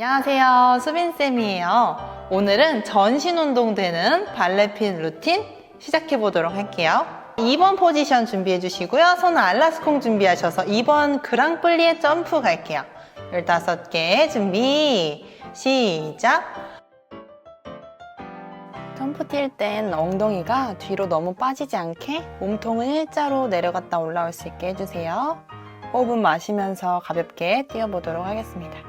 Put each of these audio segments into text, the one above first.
안녕하세요. 수빈쌤이에요. 오늘은 전신 운동 되는 발레핀 루틴 시작해 보도록 할게요. 2번 포지션 준비해 주시고요. 손은 알라스콩 준비하셔서 2번 그랑플리에 점프 갈게요. 15개 준비, 시작! 점프 뛸 땐 엉덩이가 뒤로 너무 빠지지 않게 몸통은 일자로 내려갔다 올라올 수 있게 해주세요. 호흡은 마시면서 가볍게 뛰어보도록 하겠습니다.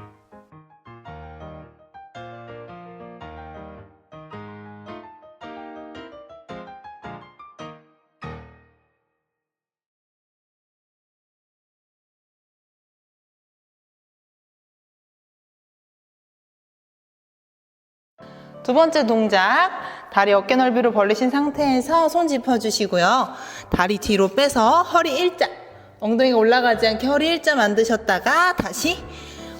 두 번째 동작, 다리 어깨 넓이로 벌리신 상태에서 손 짚어주시고요. 다리 뒤로 빼서 허리 일자, 엉덩이가 올라가지 않게 허리 일자 만드셨다가 다시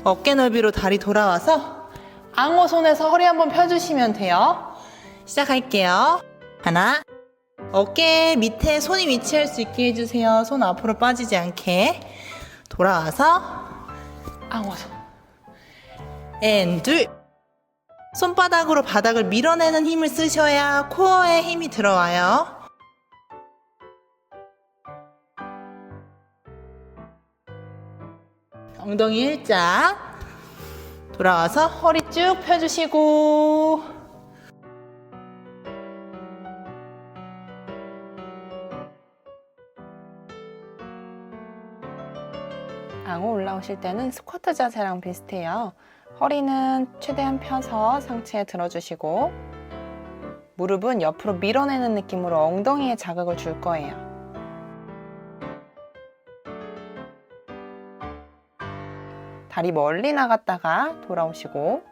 어깨 넓이로 다리 돌아와서 앙호 손에서 허리 한번 펴주시면 돼요. 시작할게요. 하나, 어깨 밑에 손이 위치할 수 있게 해주세요. 손 앞으로 빠지지 않게. 돌아와서 앙호 손. 앤 둘. 손바닥으로 바닥을 밀어내는 힘을 쓰셔야 코어에 힘이 들어와요. 엉덩이 일자. 돌아와서 허리 쭉 펴주시고. 앙호 올라오실 때는 스쿼트 자세랑 비슷해요. 허리는 최대한 펴서 상체에 들어주시고 무릎은 옆으로 밀어내는 느낌으로 엉덩이에 자극을 줄 거예요. 다리 멀리 나갔다가 돌아오시고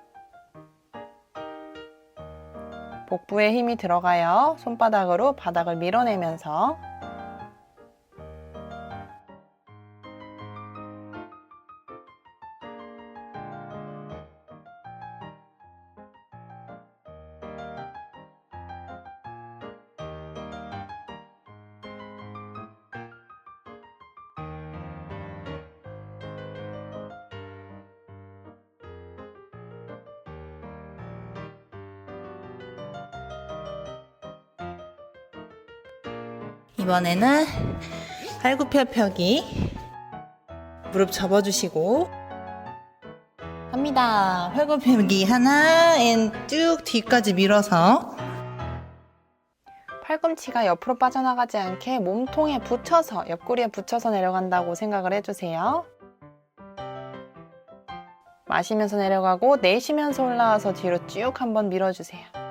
복부에 힘이 들어가요. 손바닥으로 바닥을 밀어내면서 이번에는 팔굽혀펴기 무릎 접어주시고 합니다. 팔굽혀펴기 하나 앤쭉 뒤까지 밀어서 팔꿈치가 옆으로 빠져나가지 않게 몸통에 붙여서 옆구리에 붙여서 내려간다고 생각을 해주세요. 마시면서 내려가고 내쉬면서 올라와서 뒤로 쭉 한번 밀어주세요.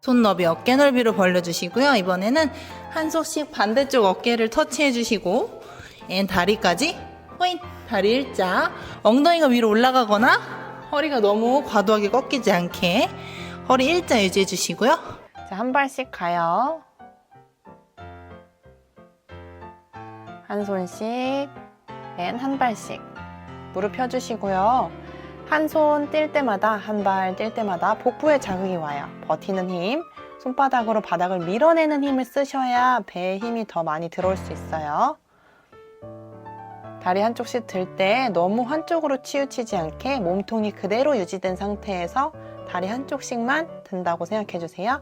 손 너비 어깨 넓이로 벌려주시고요. 이번에는 한 손씩 반대쪽 어깨를 터치해주시고 앤 다리까지 포인 다리 일자 엉덩이가 위로 올라가거나 허리가 너무 과도하게 꺾이지 않게 허리 일자 유지해주시고요. 자, 한 발씩 가요. 한 손씩 앤 한 발씩 무릎 펴주시고요. 한 손 뛸 때마다 한 발 뛸 때마다 복부에 자극이 와요. 버티는 힘, 손바닥으로 바닥을 밀어내는 힘을 쓰셔야 배에 힘이 더 많이 들어올 수 있어요. 다리 한쪽씩 들 때 너무 한쪽으로 치우치지 않게 몸통이 그대로 유지된 상태에서 다리 한쪽씩만 든다고 생각해 주세요.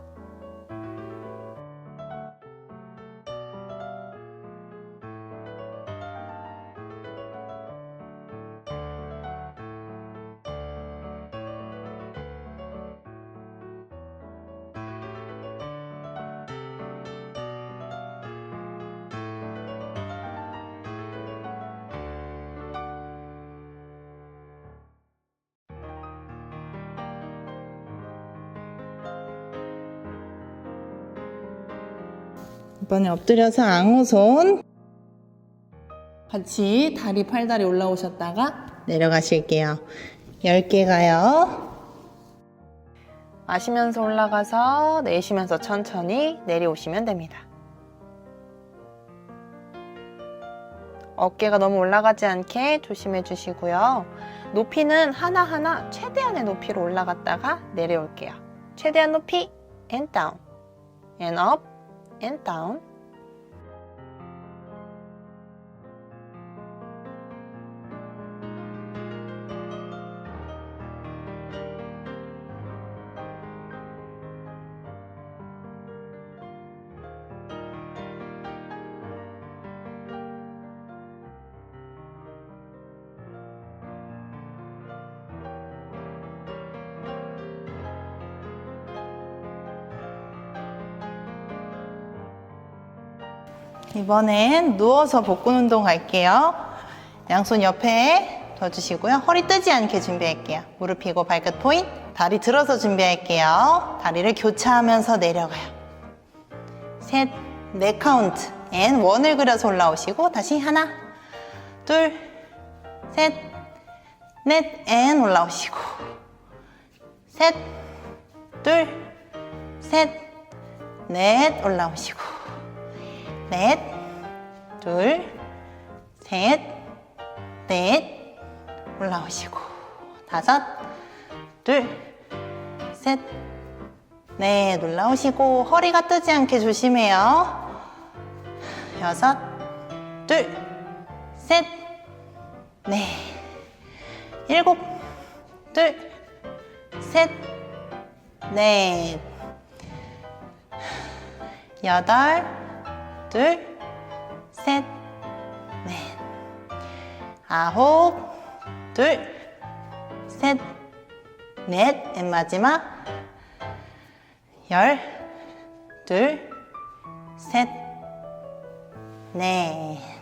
이번에 엎드려서 앙호손 같이 다리 팔다리 올라오셨다가 내려가실게요. 10개 가요. 마시면서 올라가서 내쉬면서 천천히 내려오시면 됩니다. 어깨가 너무 올라가지 않게 조심해 주시고요. 높이는 하나하나 최대한의 높이로 올라갔다가 내려올게요. 최대한 높이 and down and up and down 이번엔 누워서 복근 운동 갈게요. 양손 옆에 둬주시고요. 허리 뜨지 않게 준비할게요. 무릎 펴고 발끝 포인. 다리 들어서 준비할게요. 다리를 교차하면서 내려가요. 셋, 네 카운트. 앤 원을 그려서 올라오시고 다시 하나, 둘, 셋, 넷, 앤 올라오시고 셋, 둘, 셋, 넷 올라오시고 넷, 둘, 셋, 넷, 올라오시고, 다섯, 둘, 셋, 넷, 올라오시고, 허리가 뜨지 않게 조심해요. 여섯, 둘, 셋, 넷, 일곱, 둘, 셋, 넷, 여덟, 둘, 셋, 넷, 아홉, 둘, 셋, 넷, 맨 마지막, 열, 둘, 셋, 넷.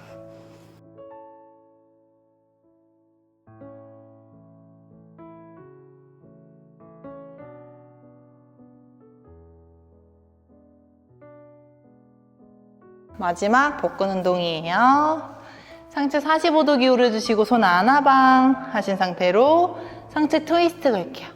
마지막 복근 운동이에요. 상체 45도 기울여 주시고 손 아나방 하신 상태로 상체 트위스트 걸게요.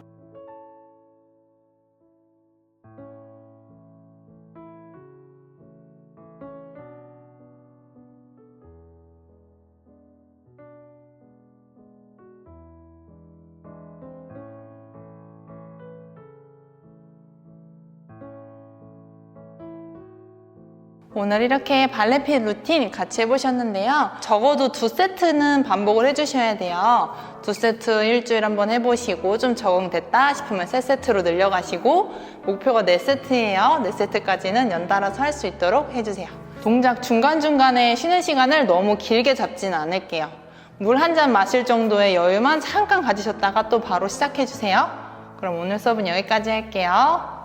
오늘 이렇게 발레핏 루틴 같이 해보셨는데요. 적어도 두 세트는 반복을 해주셔야 돼요. 두 세트 일주일 한번 해보시고 좀 적응됐다 싶으면 세 세트로 늘려가시고 목표가 네 세트예요. 네 세트까지는 연달아서 할 수 있도록 해주세요. 동작 중간중간에 쉬는 시간을 너무 길게 잡지는 않을게요. 물 한 잔 마실 정도의 여유만 잠깐 가지셨다가 또 바로 시작해주세요. 그럼 오늘 수업은 여기까지 할게요.